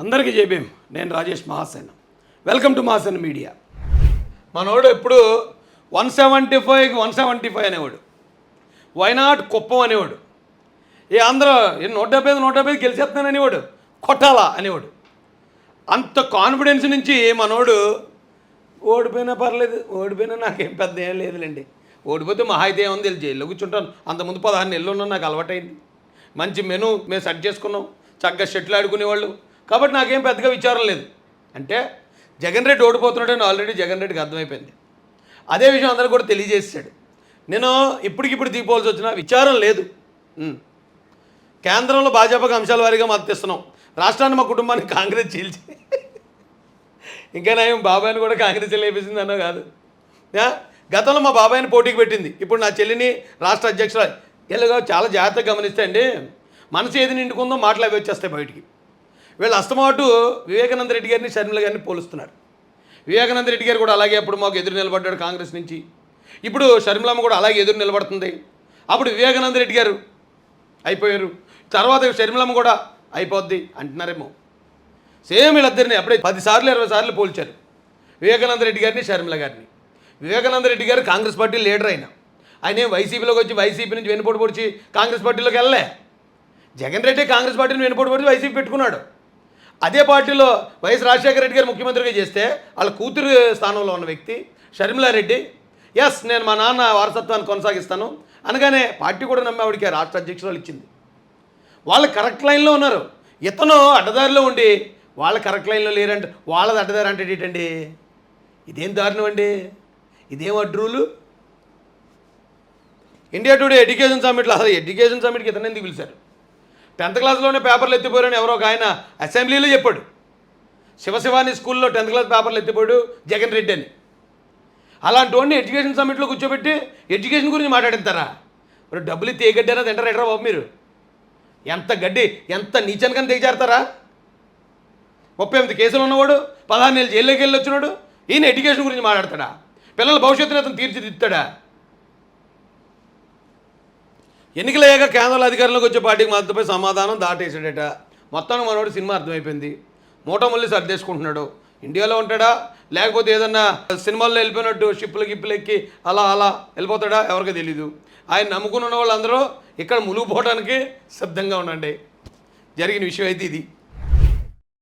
అందరికీ జేబీఎం నేను Rajesh Mahasen. Welcome to Mahasen media. మనోడు ఎప్పుడు వన్ సెవెంటీ ఫైవ్కి వన్ సెవెంటీ ఫైవ్ అనేవాడు. వైనాట్ కుప్పం అనేవాడు. ఏ ఆంధ్ర నూట డెబ్బై ఐదు నూట డెబ్బై ఐదు గెలిచేస్తున్నాను అనేవాడు. కొట్టాలా అనేవాడు. అంత కాన్ఫిడెన్స్ నుంచి మనోడు ఓడిపోయినా పర్లేదు ఓడిపోయినా నాకేం పెద్ద ఏం లేదులేండి. ఓడిపోతే మహా అయితే ఏముంది వెళ్ళి జైల్లో కూర్చుంటాను అంతకుముందు పదహారు నెలలు ఉన్నా నాకు అలవాటైంది. మంచి మెను మేము సెట్ చేసుకున్నాం. చక్కగా షెట్లు ఆడుకునేవాళ్ళు. కాబట్టి నాకేం పెద్దగా విచారం లేదు. అంటే జగన్ రెడ్డి ఓడిపోతున్నాడని ఆల్రెడీ జగన్ రెడ్డికి అర్థమైపోయింది. అదే విషయం అందరూ కూడా తెలియజేసాడు నేను ఇప్పటికిప్పుడు దిగిపోవాల్సి వచ్చిన విచారం లేదు. కేంద్రంలో భాజపాకు అంశాల వారీగా మద్దతిస్తున్నాం రాష్ట్రాన్ని మా కుటుంబాన్ని కాంగ్రెస్ చీల్చి. ఇంకా నేను బాబాయ్ని కూడా కాంగ్రెస్ లేపేసింది అన్నా కాదు. గతంలో మా బాబాయ్ని పోటీకి పెట్టింది. ఇప్పుడు నా చెల్లిని రాష్ట్ర అధ్యక్షులు ఎలాగో చాలా జాగ్రత్తగా గమనిస్తే అండి మనసు ఏది నిండుకుందో మాటలు అవి వచ్చేస్తాయి బయటికి. వీళ్ళు అస్తమాటు వివేకానంద రెడ్డి గారిని షర్మిల గారిని పోలుస్తున్నారు. వివేకానంద రెడ్డి గారు కూడా అలాగే అప్పుడు మాకు ఎదురు నిలబడ్డాడు కాంగ్రెస్ నుంచి. ఇప్పుడు షర్మిలమ్మ కూడా అలాగే ఎదురు నిలబడుతుంది. అప్పుడు వివేకానంద రెడ్డి గారు అయిపోయారు. తర్వాత షర్మిలమ్మ కూడా అయిపోద్ది అంటున్నారేమో. సేమ్ వీళ్ళిద్దరిని అప్పుడే పది సార్లు ఇరవై సార్లు పోల్చారు. వివేకానంద రెడ్డి గారిని షర్మిల గారిని. వివేకానంద రెడ్డి గారు కాంగ్రెస్ పార్టీ లీడర్ అయిన. ఆయన వైసీపీలోకి వచ్చి వైసీపీ నుంచి వెనుపోటు పొడిచి కాంగ్రెస్ పార్టీలోకి వెళ్ళలే. జగన్ రెడ్డి కాంగ్రెస్ పార్టీని వెనుపోటు పొడిచి వైసీపీ పెట్టుకున్నాడు. అదే పార్టీలో వైఎస్ రాజశేఖర రెడ్డి గారు ముఖ్యమంత్రిగా చేస్తే వాళ్ళ కూతురు స్థానంలో ఉన్న వ్యక్తి షర్మిలారెడ్డి ఎస్ నేను మా నాన్న వారసత్వాన్ని కొనసాగిస్తాను. అనగానే పార్టీ కూడా నమ్మి ఆవిడకి రాష్ట్ర అధ్యక్షురాలు ఇచ్చింది. వాళ్ళు కరెక్ట్ లైన్లో ఉన్నారు. ఇతను అడ్డదారిలో ఉండి వాళ్ళ కరెక్ట్ లైన్లో లేరంటే వాళ్ళది అడ్డదారి అంటే ఏంటండి? ఇదేం దారుణం అండి? ఇదేం అడ్రూలు ఇండియా టుడే ఎడ్యుకేషన్ సమ్మిట్లో అసలు ఎడ్యుకేషన్ సమ్మిట్కి ఇతను ఎందుకు పిలిచారు? టెన్త్ క్లాస్లోనే పేపర్లు ఎత్తిపోయారని ఎవరో ఒక ఆయన అసెంబ్లీలో చెప్పాడు. శివశివాని స్కూల్లో టెన్త్ క్లాస్ పేపర్లు ఎత్తిపోయాడు జగన్ రెడ్డి అని. అలాంటి వాడిని ఎడ్యుకేషన్ సమ్మిట్లో కూర్చోబెట్టి ఎడ్యుకేషన్ గురించి మాట్లాడిస్తారా మరి డబ్బులు ఇస్తే ఏ గడ్డైనా తింటారా ఎడరా బాబు మీరు? ఎంత గడ్డి ఎంత నీచనకని దిగజారుతారా ముప్పై ఎనిమిది కేసులు ఉన్నవాడు పదహారు నెలలు జైల్లోకి వెళ్ళి వచ్చినాడు ఈయన ఎడ్యుకేషన్ గురించి మాట్లాడతాడా? పిల్లల భవిష్యత్తుని అతను తీర్చిదిద్దుతాడా? ఎన్నికలయ్యాక కేంద్రంలో అధికారంలోకి వచ్చే పార్టీకి మద్దతుపై సమాధానం దాటేసాడట మొత్తానికి మనోడు సినిమా అర్థమైపోయింది. మూటమల్లి సర్దేసుకుంటున్నాడు ఇండియాలో ఉంటాడా? లేకపోతే ఏదన్నా సినిమాల్లో వెళ్ళిపోయినట్టు షిప్పులు గిప్పులు ఎక్కి అలా అలా వెళ్ళిపోతాడా? ఎవరికి తెలీదు. ఆయన నమ్ముకున్న వాళ్ళందరూ ఇక్కడ ములుగుపోవడానికి సిద్ధంగా ఉండండి. జరిగిన విషయం అయితే ఇది.